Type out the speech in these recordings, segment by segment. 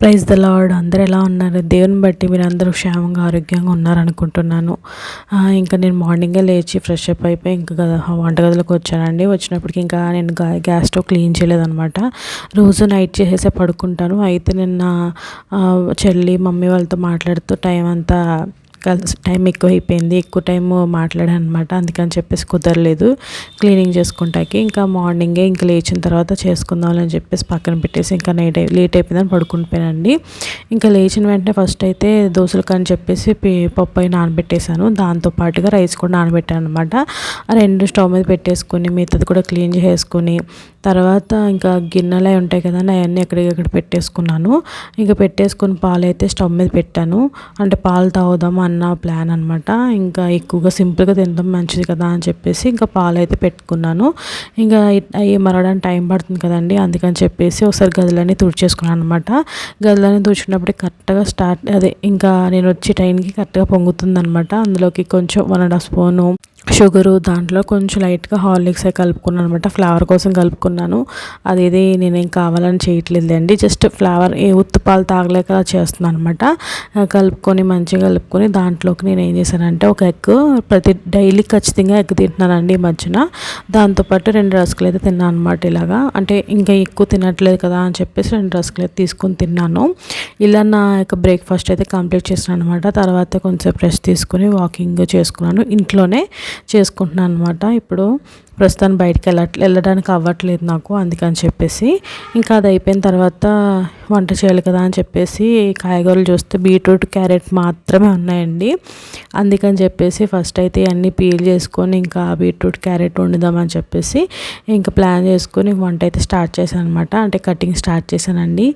Praise the lord. అందరూ ఎలా ఉన్నారు? దేవుని బట్టి మీరు అందరూ క్షేమంగా ఆరోగ్యంగా ఉన్నారనుకుంటున్నాను. ఇంకా నేను మార్నింగే లేచి ఫ్రెష్ అప్ అయిపోయి ఇంకా వంటగదిలోకి వచ్చానండి. వచ్చినప్పటికి ఇంకా నేను గ్యాస్ స్టవ్ క్లీన్ చేయలేదనమాట రోజు నైట్ చేసేసే పడుకుంటాను. అయితే నిన్న చెల్లి మమ్మీ వాళ్ళతో మాట్లాడుతూ టైం అంతా కలిసి టైం ఎక్కువ అయిపోయింది ఎక్కువ టైం మాట్లాడాను అనమాట అందుకని చెప్పేసి కుదరలేదు. క్లీనింగ్ చేసుకుంటాకి ఇంకా మార్నింగే ఇంకా లేచిన తర్వాత చేసుకుందామని చెప్పేసి పక్కన పెట్టేసి ఇంకా నైట్ లేట్ అయిపోయిందని పడుకుంటుపోయానండి ఇంకా లేచిన వెంటనే ఫస్ట్ అయితే దోశలకు అని చెప్పేసి పప్పు అయి నానబెట్టేశాను. దాంతో పాటుగా రైస్ కూడా నానబెట్టాను అనమాట రెండు స్టవ్ మీద పెట్టేసుకొని మిగతాది కూడా క్లీన్ చేసుకుని తర్వాత ఇంకా గిన్నెలు ఉంటాయి కదా అవన్నీ ఎక్కడికక్కడ పెట్టేసుకున్నాను. ఇంకా పెట్టేసుకుని పాలు అయితే స్టవ్ మీద పెట్టాను. అంటే పాలు తాగుదాం అన్న ప్లాన్ అనమాట ఇంకా ఎక్కువగా సింపుల్గా తినడం మంచిది కదా అని చెప్పేసి ఇంకా పాలు అయితే పెట్టుకున్నాను. ఇంకా అవి మరడానికి టైం పడుతుంది కదండి అందుకని చెప్పేసి ఒకసారి గదులన్నీ తుడిచేసుకున్నాను అనమాట గదులన్నీ తుడిచినప్పుడు కరెక్ట్గా స్టార్ట్ అదే ఇంకా నేను వచ్చే టైంకి కరెక్ట్గా పొంగుతుంది అనమాట అందులోకి కొంచెం one and half spoon sugar దాంట్లో కొంచెం లైట్గా హార్లిక్స్ కలుపుకున్నాను అనమాట ఫ్లేవర్ కోసం కలుపుకున్నాను. అదేది నేనేం కావాలని చేయట్లేదు అండి జస్ట్ ఫ్లేవర్ ఏ ఉత్తుపాలు తాగలేక చేస్తున్నాను అనమాట కలుపుకొని మంచిగా కలుపుకొని దాంట్లోకి నేను ఏం చేశానంటే ఒక ఎగ్ ప్రతి డైలీ ఖచ్చితంగా ఎగ్ తింటున్నానండి ఈ మధ్యన. దాంతోపాటు రెండు రసకులు అయితే తిన్నాను అనమాట ఇలాగా. అంటే ఇంకా ఎక్కువ తినట్లేదు కదా అని చెప్పేసి రెండు రసకులు అయితే తీసుకొని తిన్నాను. ఇలా నా యొక్క బ్రేక్ఫాస్ట్ అయితే కంప్లీట్ చేసాను అనమాట తర్వాత కొంచెం రెస్ట్ తీసుకుని వాకింగ్ చేసుకున్నాను. ఇంట్లోనే చేసుకుంటున్నాను అనమాట ఇప్పుడు ప్రస్తుతం బయటకు వెళ్ళ వెళ్ళడానికి అవ్వట్లేదు నాకు అందుకని చెప్పేసి. ఇంకా అది అయిపోయిన తర్వాత వంట చేయాలి కదా అని చెప్పేసి కాయగూరలు చూస్తే బీట్రూట్ క్యారెట్ మాత్రమే ఉన్నాయండి. అందుకని చెప్పేసి ఫస్ట్ అయితే అన్నీ పీల్ చేసుకొని ఇంకా బీట్రూట్ క్యారెట్ వండుదామని చెప్పేసి ఇంకా ప్లాన్ చేసుకొని వంట అయితే స్టార్ట్ చేశాను అనమాట అంటే కటింగ్ స్టార్ట్ చేశానండి.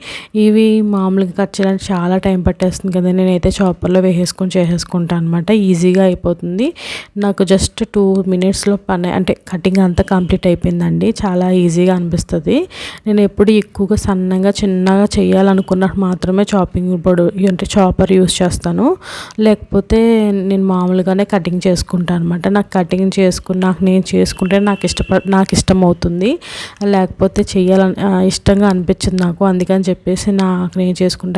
ఇవి మామూలుగా కట్ చేయడానికి చాలా టైం పట్టేస్తుంది కదా. నేనైతే చాపర్లో వేసేసుకొని చేసేసుకుంటాను అనమాట ఈజీగా అయిపోతుంది. నాకు జస్ట్ టూ మినిట్స్లో పని అంటే కటింగ్ అంతా కంప్లీట్ అయిపోయిందండి. చాలా ఈజీగా అనిపిస్తుంది. నేను ఎప్పుడు ఎక్కువగా సన్నగా చిన్నగా చేయాలనుకున్నట్టు మాత్రమే చాపింగ్ బోర్డు అంటే చాపర్ యూస్ చేస్తాను. లేకపోతే నేను మామూలుగానే కటింగ్ చేసుకుంటాను అనమాట నాకు కటింగ్ చేసుకుని నాకు నేను చేసుకుంటే నాకు ఇష్టపడ నాకు ఇష్టం అవుతుంది. లేకపోతే చేయాలని ఇష్టంగా అనిపించింది నాకు. అందుకని చెప్పేసి నాకు నేను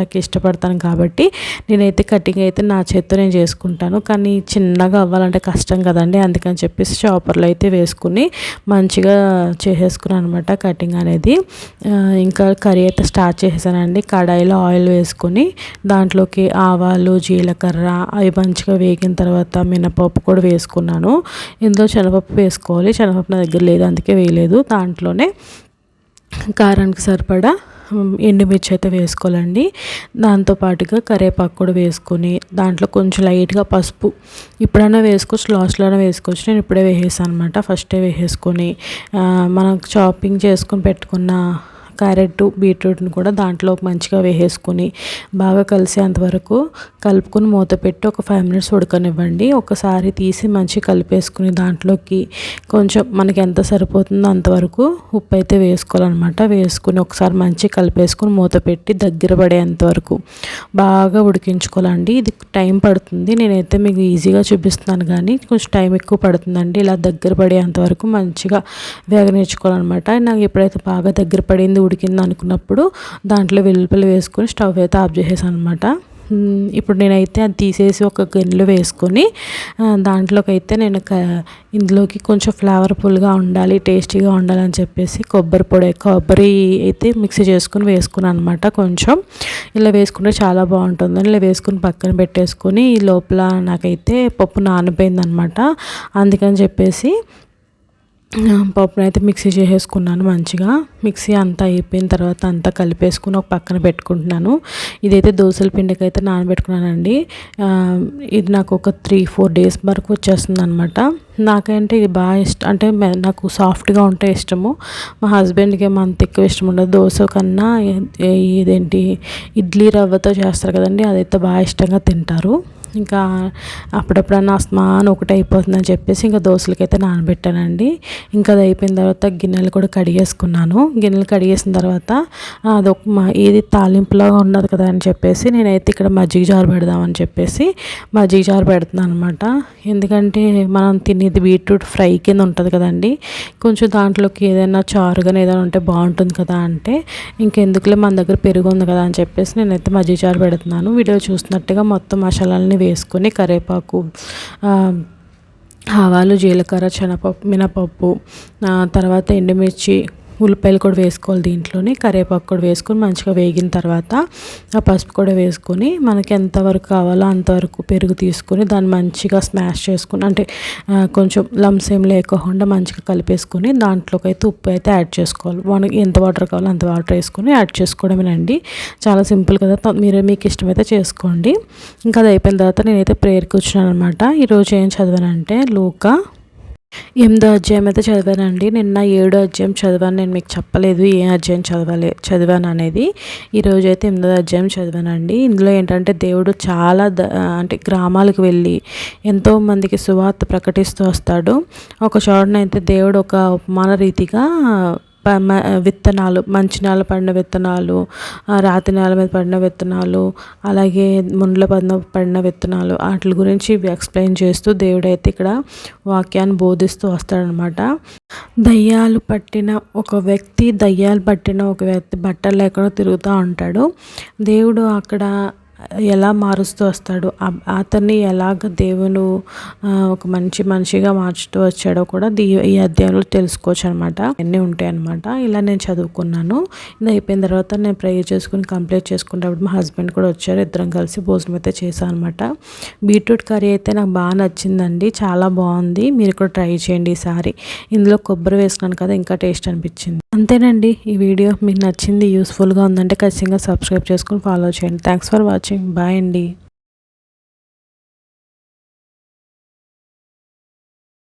నాకు ఇష్టపడతాను కాబట్టి నేనైతే కటింగ్ అయితే నా చేత్తో నేను చేసుకుంటాను. కానీ చిన్నగా అవ్వాలంటే కష్టం కదండి. అందుకని చెప్పేసి చాపర్లో అయితే వేసుకుని మంచిగా చేసేసుకున్నాను అనమాట కటింగ్ అనేది. ఇంకా కర్రీ అయితే స్టార్ట్ చేసేసానండి. కడాయిలో ఆయిల్ వేసుకొని దాంట్లోకి ఆవాలు జీలకర్ర అవి మంచిగా వేగిన తర్వాత మినపప్పు కూడా వేసుకున్నాను. ఇందులో శనగపప్పు వేసుకోవాలి. శనగపప్పు నా దగ్గర లేదు అందుకే వేయలేదు. దాంట్లోనే కారానికి సరిపడా ఎండుమిర్చి అయితే వేసుకోవాలండి. దాంతోపాటుగా కరేపాకు కూడా వేసుకొని దాంట్లో కొంచెం లైట్గా పసుపు ఇప్పుడైనా వేసుకోవచ్చు లాస్ట్లోనే వేసుకోవచ్చు. నేను ఇప్పుడే వేసేసాను అనమాట ఫస్టే వేసేసుకొని మనం చాపింగ్ చేసుకొని పెట్టుకున్న క్యారెట్ బీట్రూట్ని కూడా దాంట్లో మంచిగా వేసేసుకుని బాగా కలిసేంతవరకు కలుపుకొని మూత పెట్టి ఒక ఫైవ్ మినిట్స్ ఉడకనివ్వండి. ఒకసారి తీసి మంచిగా కలిపేసుకుని దాంట్లోకి కొంచెం మనకి ఎంత సరిపోతుందో అంతవరకు ఉప్పు అయితే వేసుకోవాలన్నమాట. వేసుకుని ఒకసారి మంచిగా కలిపేసుకుని మూత పెట్టి దగ్గర పడేంత వరకు బాగా ఉడికించుకోవాలండి. ఇది టైం పడుతుంది. నేనైతే మీకు ఈజీగా చూపిస్తున్నాను కానీ కొంచెం టైం ఎక్కువ పడుతుందండి. ఇలా దగ్గర పడేంత వరకు మంచిగా వేగనేర్చుకోవాలన్నమాట నాకు ఎప్పుడైతే బాగా దగ్గర పడింది ఉడికింది అనుకున్నప్పుడు దాంట్లో వెల్లుల్లిపల్లి వేసుకొని స్టవ్ అయితే ఆఫ్ చేసేసాను అనమాట ఇప్పుడు నేనైతే అది తీసేసి ఒక గిన్నెలో వేసుకొని దాంట్లోకి అయితే నేను ఇందులోకి కొంచెం ఫ్లేవర్ఫుల్గా ఉండాలి టేస్టీగా ఉండాలని చెప్పేసి కొబ్బరి పొడి కొబ్బరి అయితే మిక్సీ చేసుకుని వేసుకున్నాను అనమాట కొంచెం. ఇలా వేసుకుంటే చాలా బాగుంటుంది. ఇలా వేసుకుని పక్కన పెట్టేసుకొని ఈ లోపల నాకైతే పప్పు నానిపోయింది అనమాట అందుకని చెప్పేసి పప్పును అయితే మిక్సీ చేసేసుకున్నాను మంచిగా. మిక్సీ అంతా అయిపోయిన తర్వాత అంతా కలిపేసుకుని ఒక పక్కన పెట్టుకుంటున్నాను. ఇదైతే దోశల పిండికి అయితే నానబెట్టుకున్నానండి ఇది నాకు ఒక త్రీ ఫోర్ డేస్ వరకు వచ్చేస్తుంది అనమాట నాకంటే ఇది బాగా ఇష్టం అంటే నాకు సాఫ్ట్గా ఉంటే ఇష్టము. మా హస్బెండ్కి ఏమో అంత ఎక్కువ ఇష్టం ఉండదు. దోశ కన్నా ఇదేంటి ఇడ్లీ రవ్వతో చేస్తారు కదండి అదైతే బాగా ఇష్టంగా తింటారు. ఇంకా అప్పుడప్పుడన్నా అస్మాన్ ఒకటి అయిపోతుందని చెప్పేసి ఇంకా దోశలకైతే నానబెట్టానండి. ఇంకా అది అయిపోయిన తర్వాత గిన్నెలు కూడా కడిగేసుకున్నాను. గిన్నెలు కడిగేసిన తర్వాత అదొక ఇది తాలింపులాగా ఉన్నది కదా అని చెప్పేసి నేనైతే ఇక్కడ మజ్జిగ జారు పెడదామని చెప్పేసి మజ్జిగ జారు పెడుతున్నాను అనమాట ఎందుకంటే మనం తినేది బీట్రూట్ ఫ్రై కింద ఉంటుంది కదండి. కొంచెం దాంట్లోకి ఏదైనా చారుగానే ఏదైనా ఉంటే బాగుంటుంది కదా అంటే ఇంకెందుకులే మన దగ్గర పెరుగు ఉంది కదా అని చెప్పేసి నేనైతే మజ్జిగ చారు పెడుతున్నాను. వీడియో చూసినట్టుగా మొత్తం మసాలాలని వేసుకొని కరివేపాకు ఆవాలు జీలకర్ర శనగపప్పు మినపప్పు తర్వాత ఎండుమిర్చి ఉల్లిపాయలు కూడా వేసుకోవాలి దీంట్లోనే కరివేపాకు కూడా వేసుకొని మంచిగా వేగిన తర్వాత ఆ పసుపు కూడా వేసుకొని మనకి ఎంతవరకు కావాలో అంతవరకు పెరుగు తీసుకొని దాన్ని మంచిగా స్మాష్ చేసుకుని అంటే కొంచెం లమ్స్ ఏం లేకుండా మంచిగా కలిపేసుకొని దాంట్లోకి అయితే ఉప్పు అయితే యాడ్ చేసుకోవాలి. మనకి ఎంత వాటర్ కావాలో అంత వాటర్ వేసుకొని యాడ్ చేసుకోవడమేనండి. చాలా సింపుల్ కదా. మీరు మీకు ఇష్టమైతే చేసుకోండి. ఇంకా అది అయిపోయిన తర్వాత నేనైతే ప్రేయర్కి వచ్చినాను అనమాట ఈరోజు ఏం చదివానంటే లూకా ఎనిమిదో అధ్యాయం అయితే చదివానండి. నిన్న ఏడో అధ్యాయం చదివాను. నేను మీకు చెప్పలేదు ఏ అధ్యాయం చదవాలి చదివాను అనేది. ఈరోజు అయితే ఎనిమిదో అధ్యాయం చదివానండి. ఇందులో ఏంటంటే దేవుడు చాలా ద అంటే గ్రామాలకు వెళ్ళి ఎంతో మందికి సువార్త ప్రకటిస్తూ వస్తాడు. ఒక చోటనైతే దేవుడు ఒక ఉపమాన రీతిగా విత్తనాలు మంచి నేల పడిన విత్తనాలు రాతి నేల మీద పడిన విత్తనాలు అలాగే ముండ్ల పడిన పడిన విత్తనాలు వాటి గురించి ఎక్స్ప్లెయిన్ చేస్తూ దేవుడైతే ఇక్కడ వాక్యాన్ని బోధిస్తూ వస్తాడనమాట. దయ్యాలు పట్టిన ఒక వ్యక్తి దయ్యాలు పట్టిన ఒక వ్యక్తి బట్టలు లేకుండా తిరుగుతూ ఉంటాడు. దేవుడు అక్కడ ఎలా మారుస్తూ వస్తాడు? అతన్ని ఎలాగ దేవుడు ఒక మంచి మనిషిగా మార్చుతూ వచ్చాడో కూడా దీ ఈ అధ్యాయంలో తెలుసుకోవచ్చు అనమాట అన్నీ ఉంటాయి అనమాట ఇలా నేను చదువుకున్నాను. ఇది అయిపోయిన తర్వాత నేను ప్రేయర్ చేసుకుని కంప్లీట్ చేసుకున్నప్పుడు మా హస్బెండ్ కూడా వచ్చారు. ఇద్దరం కలిసి భోజనం అయితే చేశాను అనమాట బీట్రూట్ కర్రీ అయితే నాకు బాగా నచ్చిందండి. చాలా బాగుంది. మీరు కూడా ట్రై చేయండి ఈసారి. ఇందులో కొబ్బరి వేసుకున్నాను కదా ఇంకా టేస్ట్ అనిపించింది. అంతేనండి. ఈ వీడియో మీకు నచ్చింది యూస్ఫుల్గా ఉందంటే ఖచ్చితంగా సబ్స్క్రైబ్ చేసుకుని ఫాలో చేయండి. థ్యాంక్స్ ఫర్ వాచింగ్ బాయ్ అండి.